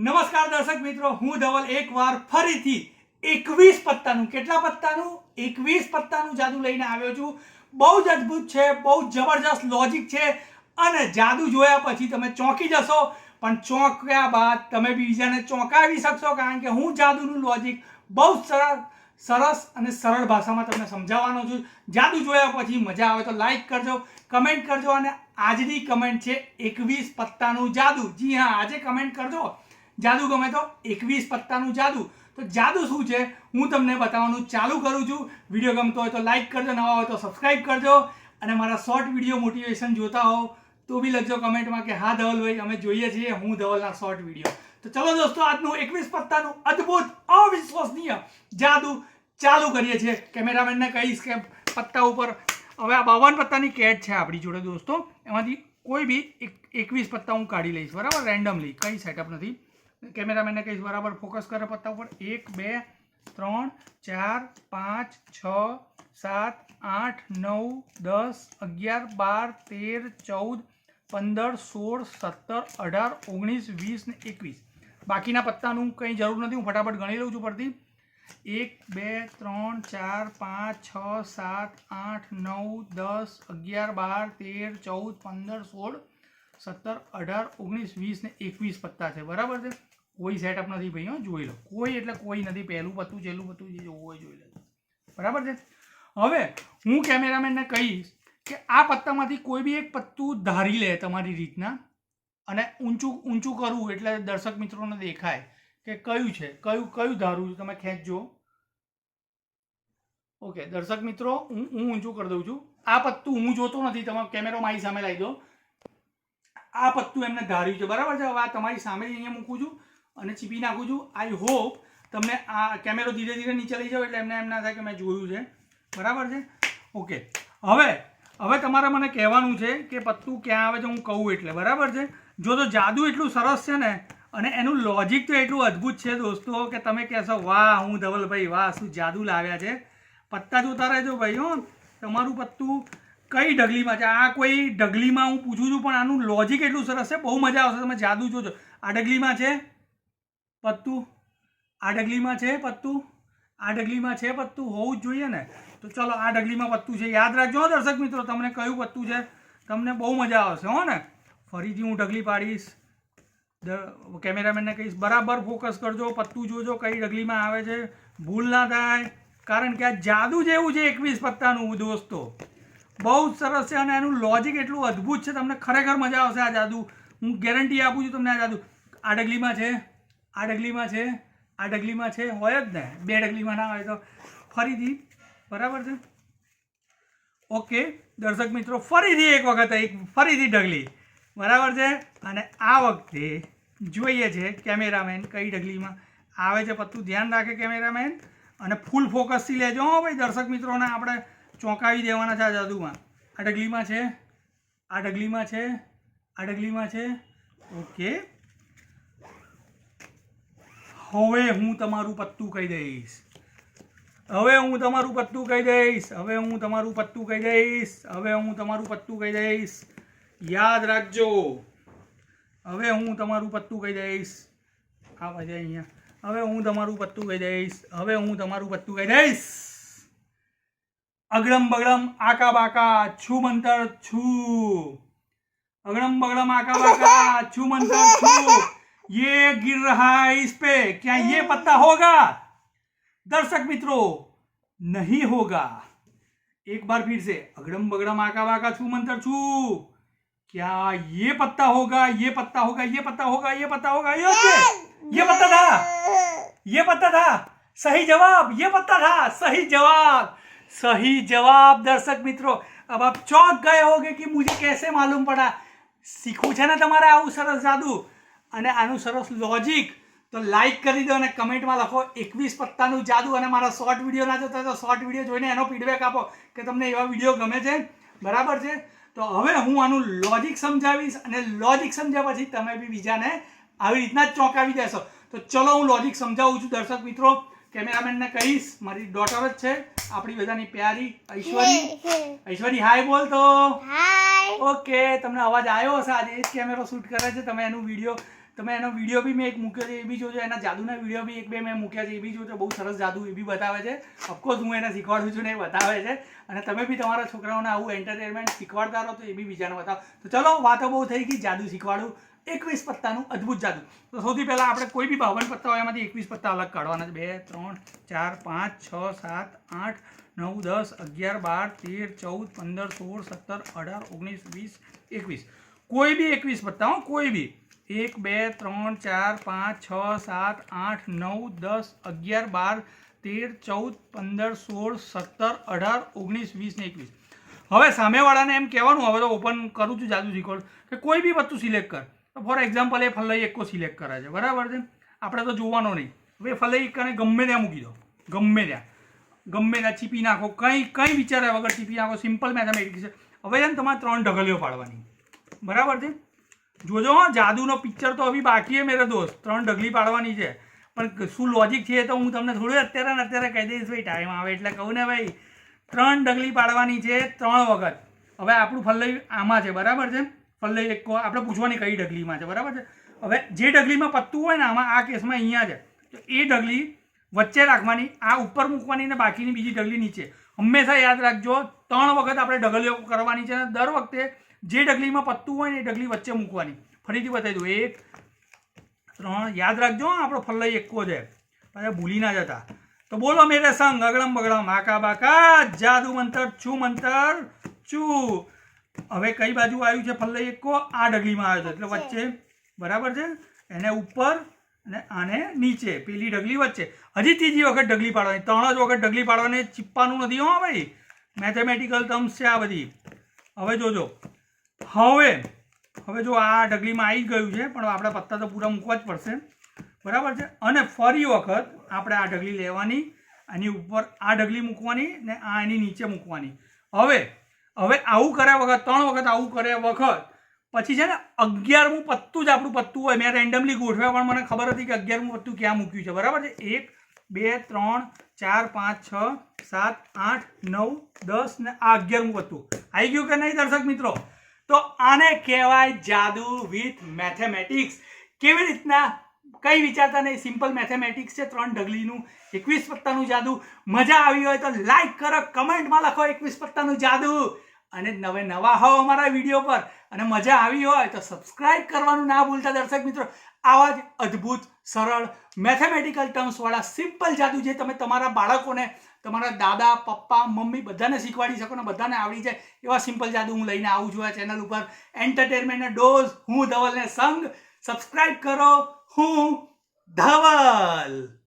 નમસ્કાર દર્શક મિત્રો, હું ધવલ એકવાર ફરીથી એકવીસ પત્તાનું, કેટલા પત્તાનું? એકવીસ પત્તાનું જાદુ લઈને આવ્યો છું. બહુ જ અદ્ભુત છે, બહુ જબરજસ્ત લોજિક છે અને જાદુ જોયા પછી તમે ચોંકી જશો, પણ ચોંક્યા બાદ તમે બીજાને ચોંકાવી શકશો કારણ કે હું જાદુનું લોજિક બહુ સરળ સરસ અને સરળ ભાષામાં તમને સમજાવવાનો છું. જાદુ જોયા પછી મજા આવે તો લાઈક કરજો કમેન્ટ કરજો અને આજની કમેન્ટ છે એકવીસ પત્તાનું જાદુ. જી હા, આજે કમેન્ટ કરજો. જાદુ ગમે તો એકવીસ પત્તાનું જાદુ. તો જાદુ શું છે? હું તમને બતાવવાનું ચાલુ કરું છું. વીડિયો ગમતો હોય તો લાઇક કરજો, નવા હોય તો સબસ્ક્રાઈબ કરજો. અને મારા શોર્ટ વીડિયો મોટિવેશન જોતા હોવ તો બી લખજો કમેન્ટમાં કે હા ધવલ ભાઈ અમે જોઈએ છીએ, હું ધવલના શોર્ટ વીડિયો તો ચલો દોસ્તો, આજનું એકવીસ પત્તાનું અદ્ભુત, અવિશ્વસનીય જાદુ ચાલુ કરીએ છીએ. કેમેરામેનને કહીશ કે પત્તા ઉપર, હવે આ બાવન પત્તાની કેટ છે આપણી જોડે દોસ્તો. એમાંથી કોઈ બી એક, એકવીસ પત્તા હું કાઢી લઈશ. બરાબર? રેન્ડમલી કંઈ સેટઅપ નથી. કેમેરામેનને કહીશ, બરાબર ફોકસ કરે પત્તા ઉપર. એક, બે, ત્રણ, ચાર, પાંચ, છ, સાત, આઠ, નવ, દસ, અગિયાર, બાર, તેર, ચૌદ, પંદર, સોળ, સત્તર, અઢાર, ઓગણીસ, વીસ ને એકવીસ. બાકીના પત્તાનું કંઈ જરૂર નથી, હું ફટાફટ ગણી લઉં છું પરથી એક, બે, ત્રણ, ચાર, પાંચ, છ, સાત, આઠ, નવ, દસ, અગિયાર, બાર, તેર, ચૌદ, પંદર, સોળ, સત્તર, અઢાર, ઓગણીસ, વીસ ને એકવીસ પત્તા છે. બરાબર છે? કોઈ સેટઅપ નથી ભાઈ, હો, જોઈ લો. કોઈ એટલે કોઈ નથી, પહેલું પત્તું, છેલ્લું પત્તું, જે જોવું હોય જોઈ લો બરાબર છે? હવે હું કેમેરામેનને કહીશ કે આ પત્તામાંથી કોઈ બી એક પત્તું ધારી લે તમારી રીતના અને ઊંચું ઊંચું કરવું એટલે દર્શક મિત્રોને દેખાય કે કયું છે, કયું કયું ધારું તમે ખેંચજો. ઓકે, દર્શક મિત્રો, હું હું ઊંચું કરી દઉં છું. આ પત્તું હું જોતો નથી તમે કેમેરો મારી સામે લાવી દો. આ પત્તું એમને ધાર્યું છે, બરાબર છે? હવે આ તમારી સામે અહીંયા મૂકું છું. અને ચીપી નાખું છું. આઈ હોપ તમને આ કેમેરો ધીરે ધીરે નીચે લઈ જાઓ એટલે એમને એમ ના થાય કે મેં જોયું છે. બરાબર છે? ઓકે હવે હવે તમારે મને કહેવાનું છે કે પત્તું ક્યાં આવે છે હું કહું એટલે. બરાબર છે? જો તો જાદુ એટલું સરસ છે ને, અને એનું લોજિક તો એટલું અદ્ભુત છે દોસ્તો કે તમે કહેશો, વાહ, હું ધવલભાઈ, વાહ, શું જાદુ લાવ્યા છે. પત્તા જોતા રહેજો ભાઈ, હો. તમારું પત્તું કઈ ઢગલીમાં છે? આ કોઈ ઢગલીમાં હું પૂછું છું, પણ આનું લોજિક એટલું સરસ છે. બહુ મજા આવશે. તમે જાદુ જોજો. આ ઢગલીમાં છે? પત્તું? આ ડગલીમાં છે પત્તું? આ ડગલીમાં છે પત્તું? હોવું જ જોઈએ ને? તો ચલો આ ડગલીમાં પત્તું છે. યાદ રાખજો દર્શક મિત્રો, તમને કયું પત્તું છે? તમને બહુ મજા આવશે હો ને? ફરીથી હું ઢગલી પાડીશ. કેમેરામેનને કહીશ, બરાબર ફોકસ કરજો, પત્તું જોજો કઈ ડગલીમાં આવે છે. ભૂલ ના થાય. કારણ કે આ જાદુ જેવું છે એકવીસ પત્તાનું દોસ્તો. બહુ જ સરસ છે અને એનું લોજિક એટલું અદ્ભુત છે. તમને ખરેખર મજા આવશે આ જાદુ. હું ગેરંટી આપું છું તમને આ જાદુ. આ ડગલીમાં છે આ ડગલીમાં છે, આ ડગલીમાં છે, હોય જ ને. બે ડગલીમાં ના હોય તો ફરીથી, બરાબર છે? ઓકે, દર્શક મિત્રો, ફરીથી એક વખત એક ફરીથી ઢગલી બરાબર છે? અને આ વખતે જોઈએ છે કેમેરામેન કઈ ડગલીમાં આવે છે, પત્તું ધ્યાન રાખે કેમેરામેન. અને ફૂલ ફોકસથી લેજો, હો ભાઈ, દર્શક મિત્રોને આપણે ચોંકાવી દેવાના છે આ જાદુમાં. આ ડગલીમાં છે, આ ડગલીમાં છે, આ ડગલીમાં છે. ઓકે. હવે હું તમારું પત્તું કહી દઈશ. હવે હું તમારું પત્તું કહી દઈશ. હવે હું તમારું પત્તું કહી દઈશ. હવે હું તમારું પત્તું કહી દઈશ. યાદ રાખજો. હવે હું તમારું પત્તું કહી દઈશ. આ પાછા અહીંયા. હવે હું તમારું પત્તું કહી દઈશ. હવે હું તમારું પત્તું કહી દઈશ. અગડમ બગડમ આકા બાકા છું મંતર છું. અગડમ બગડમ આકા બાકા છું મંતર છું. ये गिर रहा है इस पे क्या ये पत्ता होगा दर्शक मित्रों नहीं होगा एक बार फिर से अगड़म बगड़म आका बाका छू मंतर छू क्या ये पत्ता होगा ये पत्ता होगा ये पत्ता होगा ये पत्ता होगा ये ये पत्ता था ये पत्ता था सही जवाब ये पत्ता था सही जवाब सही जवाब दर्शक मित्रों अब आप चौंक गए होगे कि मुझे कैसे मालूम पड़ा શીખવું છે ને તમારે આવું સરસ જાદુ અને આનું સરસ લોજિક તો લાઈક કરી દો અને કમેન્ટમાં લખો એકવીસ પત્તાનું જાદુ અને મારા શોર્ટ વીડિયો ના જોતા તો શોર્ટ વીડિયો જોઈને એનો ફીડબેક આપો કે તમને એવા વીડિયો ગમે છે. બરાબર છે? તો હવે હું આનું લોજિક સમજાવીશ અને લોજિક સમજ્યા પછી તમે બી બીજાને આવી રીતના જ ચોંકાવી દેશો. તો ચલો હું લોજિક સમજાવું છું દર્શક મિત્રો. કેમેરામેનને કહીશ મારી ડોટર જ છે. આપણી બધાની પ્યારી ઐશ્વરી. ઐશ્વરી હાય બોલ તો. ઓકે તમને અવાજ આવ્યો હશે આજે? એ જ કેમેરો શૂટ કરે છે તમે એનું વીડિયો તમે એનો વીડિયો બી મેં એક મૂક્યો છે, એ બી જોજો. એના જાદુના વીડિયો બી એક બે મેં મૂક્યા છે, એ બી જોજો. બહુ સરસ જાદુ, એ બી બતાવે છે. ઓફકોર્સ હું એને શીખવાડું છું ને એ બતાવે છે. અને તમે બી તમારા છોકરાઓને આવું એન્ટરટેનમેન્ટ શીખવાડતા રહો તો એ બી બીજાને બતાવો. તો ચલો, વાતો બહુ થઈ ગઈ. જાદુ શીખવાડું. એકવીસ પત્તાનું અદ્ભુત જાદુ. તો સૌથી પહેલાં આપણે કોઈ બી બાવન પત્તા હોય, એમાંથી એકવીસ પત્તા અલગ કાઢવાના બે, ત્રણ, ચાર, પાંચ, છ, સાત, આઠ, નવ, દસ, અગિયાર, બાર, તેર, ચૌદ, પંદર, સોળ, સત્તર, અઢાર, ઓગણીસ, વીસ, એકવીસ. કોઈ બી એકવીસ પત્તા હો, કોઈ બી. એક, બે, ત્રણ, ચાર, પાંચ, છ, સાત, આઠ, નવ, દસ, અગિયાર, બાર, તેર, ચૌદ, પંદર, સોળ, સત્તર, અઢાર, ઓગણીસ, વીસ ને એકવીસ. હવે સામેવાળાને એમ કહેવાનું, હવે તો ઓપન કરું છું જાદુ શીખવાડું કે કોઈ બી વસ્તુ સિલેક્ટ કર. તો ફોર એક્ઝામ્પલ એ ફલ્લઈ એકો સિલેક્ટ કરે છે. બરાબર છે? આપણે તો જોવાનો નહીં. હવે ફલ્લઈ એકાને ગમે ત્યાં મૂકી દો. ગમે ત્યાં. ગમે ત્યાં ચીપી નાખો. કંઈ કંઈ વિચાર્યા વગર ચીપી નાખો. સિમ્પલ મેથેમેટિક્સ છે. હવે ને તમારે ત્રણ ઢગલીઓ પાડવાની બરાબર છે? જોજો જાદુનો પિક્ચર તો હવે બાકી છે મેરે દોસ્ત. ત્રણ ઢગલી પાડવાની છે. પણ શું લોજિક છે તો હું તમને થોડું અત્યારે ને અત્યારે કહી દઈશ ભાઈ ટાઈમ આવે એટલે કહું ને ભાઈ, ત્રણ ડગલી પાડવાની છે ત્રણ વખત. હવે આપણું ફલ્લઈ આમાં છે, બરાબર છે? ફલ્લઈ એક આપણે પૂછવાની કઈ ડગલીમાં છે, બરાબર છે? હવે જે ડગલીમાં પત્તું હોય ને આમાં આ કેસમાં અહીંયા છે. તો એ ડગલી વચ્ચે રાખવાની, આ ઉપર મૂકવાની ને બાકીની બીજી ડગલી નીચે. હંમેશા યાદ રાખજો, ત્રણ વખત આપણે ડગલીઓ કરવાની છે દર વખતે જે ડગલીમાં પત્તું હોય ને એ ડગલી વચ્ચે મૂકવાની. ફરીથી બતાવી દઉં. એક ત્રણ યાદ રાખજો આપણો ફલ્લઈ એકો છે. પાછા ભૂલી ના જતા. તો બોલો મેરે સંગ અગડમ બગડમ આકા બાકા જાદુ મંતર છું મંતર છું. હવે કઈ બાજુ આવ્યું છે ફલ્લઈ એકો આ ડગલીમાં આવ્યો છે. એટલે વચ્ચે. બરાબર છે? એને ઉપર અને આને નીચે પેલી ડગલી વચ્ચે. હજી ત્રીજી વખત ડગલી પાડવાની. ત્રણ જ વખત ડગલી પાડવાની. ચીપવાનું નથી હો ભાઈ. મેથેમેટિકલ ટર્મ્સ છે આ બધી. હવે જોજો. હવે હવે જો આ ઢગલીમાં આવી ગયું છે, પણ આપણે પત્તા તો પૂરા મૂકવા જ પડશે. બરાબર છે? અને ફરી વખત આપણે આ ઢગલી લેવાની, આની ઉપર આ ઢગલી મૂકવાની ને આ એની નીચે મૂકવાની. હવે હવે આવું કર્યા વખત, ત્રણ વખત આવું કર્યા વખત, પછી છે ને અગિયારમું પત્તું જ આપણું પત્તું હોય. મેં રેન્ડમલી ગોઠવ્યા, પણ મને ખબર હતી કે અગિયારમું પત્તું ક્યાં મૂક્યું છે. બરાબર છે? એક, બે, ત્રણ, ચાર, પાંચ, છ, સાત, આઠ, નવ, દસ ને આ અગિયારમું પત્તું. આવી ગયું કે નહીં દર્શક મિત્રો? તો આને કહેવાય જાદુ વિથ મેથેમેટિક્સ. કેવી રીતના, કઈ વિચારતા નહીં, સિમ્પલ મેથેમેટિક્સ છે, ત્રણ ઢગલીનું, એકવીસ પત્તાનું જાદુ. મજા આવી હોય તો લાઈક કરો, કમેન્ટમાં લખો એકવીસ પત્તાનું જાદુ. અને નવે નવા હો અમારા વીડિયો પર. અને મજા આવી હોય તો સબસ્ક્રાઇબ કરવાનું ના ભૂલતા દર્શક મિત્રો. આવા જ અદ્ભુત સરળ મેથેમેટિકલ ટર્મ્સવાળા સિમ્પલ જાદુ જે તમે તમારા બાળકોને, તમારા દાદા, પપ્પા, મમ્મી બધાને શીખવાડી શકો ને બધાને આવડી જાય એવા સિમ્પલ જાદુ હું લઈને આવું છું આ ચેનલ ઉપર. એન્ટરટેનમેન્ટના ડોઝ હું ધવલને સંગ. સબસ્ક્રાઇબ કરો. હું ધવલ.